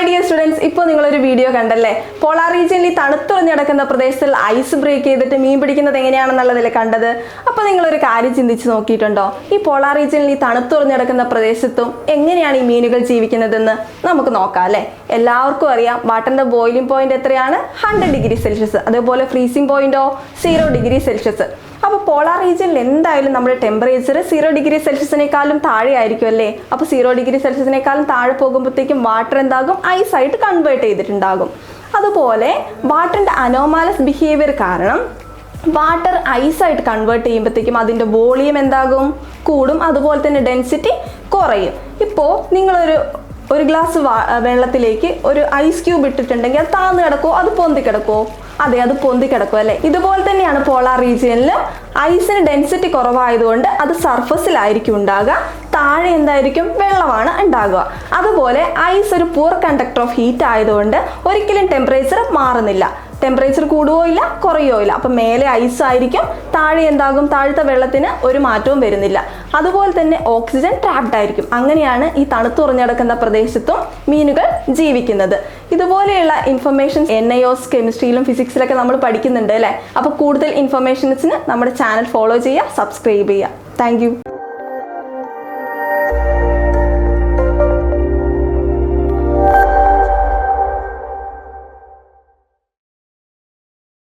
Students ഇപ്പോൾ നിങ്ങളൊരു video കണ്ടല്ലേ? പോളാർ റീജിയനിൽ തണുത്തുറഞ്ഞ് കിടക്കുന്ന പ്രദേശത്തിൽ ഐസ് ബ്രേക്ക് ചെയ്തിട്ട് മീൻ പിടിക്കുന്നത് എങ്ങനെയാണെന്നുള്ളതിൽ കണ്ടത്? അപ്പോൾ നിങ്ങളൊരു കാര്യം ചിന്തിച്ച് നോക്കിയിട്ടുണ്ടോ? ഈ പോളാർ റീജിയനിൽ ഈ തണുത്തുറഞ്ഞ് കിടക്കുന്ന പ്രദേശത്തും എങ്ങനെയാണ് ഈ മീനുകൾ ജീവിക്കുന്നതെന്ന് നമുക്ക് നോക്കാം അല്ലേ? എല്ലാവർക്കും അറിയാം. വാട്ടറിന്റെ ബോയിലിംഗ് പോയിന്റ് എത്രയാണ്? ഹൺഡ്രഡ് ഡിഗ്രി സെൽഷ്യസ് അതേപോലെ ഫ്രീസിംഗ് പോയിന്റോ സീറോ ഡിഗ്രി സെൽഷ്യസ് പോളാർ റീജിയനിൽ എന്തായാലും നമ്മുടെ ടെമ്പറേച്ചർ സീറോ ഡിഗ്രി സെൽഷ്യസിനേക്കാളും താഴെ ആയിരിക്കും അല്ലേ? അപ്പോൾ സീറോ ഡിഗ്രി സെൽഷ്യസിനേക്കാളും താഴെ പോകുമ്പോഴത്തേക്കും വാട്ടർ എന്താകും? ഐസ് ആയിട്ട് കൺവേർട്ട് ചെയ്തിട്ടുണ്ടാകും. അതുപോലെ വാട്ടറിന്റെ അനോമാലസ് ബിഹേവിയർ കാരണം വാട്ടർ ഐസായിട്ട് കൺവേർട്ട് ചെയ്യുമ്പോഴത്തേക്കും അതിന്റെ വോളിയം എന്താകും? കൂടും. അതുപോലെ തന്നെ ഡെൻസിറ്റി കുറയും. ഇപ്പോൾ നിങ്ങളൊരു ഒരു ഗ്ലാസ് വെള്ളത്തിലേക്ക് ഒരു ഐസ് ക്യൂബ് ഇട്ടിട്ടുണ്ടെങ്കിൽ അത് താഴ്ന്നു കിടക്കുമോ അത് പൊന്തി കിടക്കുമോ അതെ അത് പൊന്തി കിടക്കും അല്ലേ? ഇതുപോലെ തന്നെയാണ് പോളാർ റീജിയനിൽ ഐസിന് ഡെൻസിറ്റി കുറവായതുകൊണ്ട് അത് സർഫസിലായിരിക്കും ഉണ്ടാകുക. താഴെ എന്തായിരിക്കും? വെള്ളമാണ് ഉണ്ടാകുക. അതുപോലെ ഐസ് ഒരു പൂർ കണ്ടക്ടർ ഓഫ് ഹീറ്റ് ആയതുകൊണ്ട് ഒരിക്കലും ടെമ്പറേച്ചർ മാറുന്നില്ല. ടെമ്പറേച്ചർ കൂടുകയോ ഇല്ല കുറയുകയോ ഇല്ല. അപ്പം മേലെ ഐസ് ആയിരിക്കും താഴെ എന്താകും? താഴത്തെ വെള്ളത്തിന് ഒരു മാറ്റവും വരുന്നില്ല. അതുപോലെ തന്നെ ഓക്സിജൻ ട്രാപ്ഡ് ആയിരിക്കും. അങ്ങനെയാണ് ഈ തണുത്തുറഞ്ഞടക്കുന്ന പ്രദേശത്തും മീനുകൾ ജീവിക്കുന്നത്. ഇതുപോലെയുള്ള ഇൻഫർമേഷൻ എൻ ഐ ഒസ് കെമിസ്ട്രിയിലും ഫിസിക്സിലൊക്കെ നമ്മൾ പഠിക്കുന്നുണ്ട് അല്ലേ? അപ്പോൾ കൂടുതൽ ഇൻഫർമേഷൻസിന് നമ്മുടെ ചാനൽ ഫോളോ ചെയ്യുക സബ്സ്ക്രൈബ് ചെയ്യുക. താങ്ക്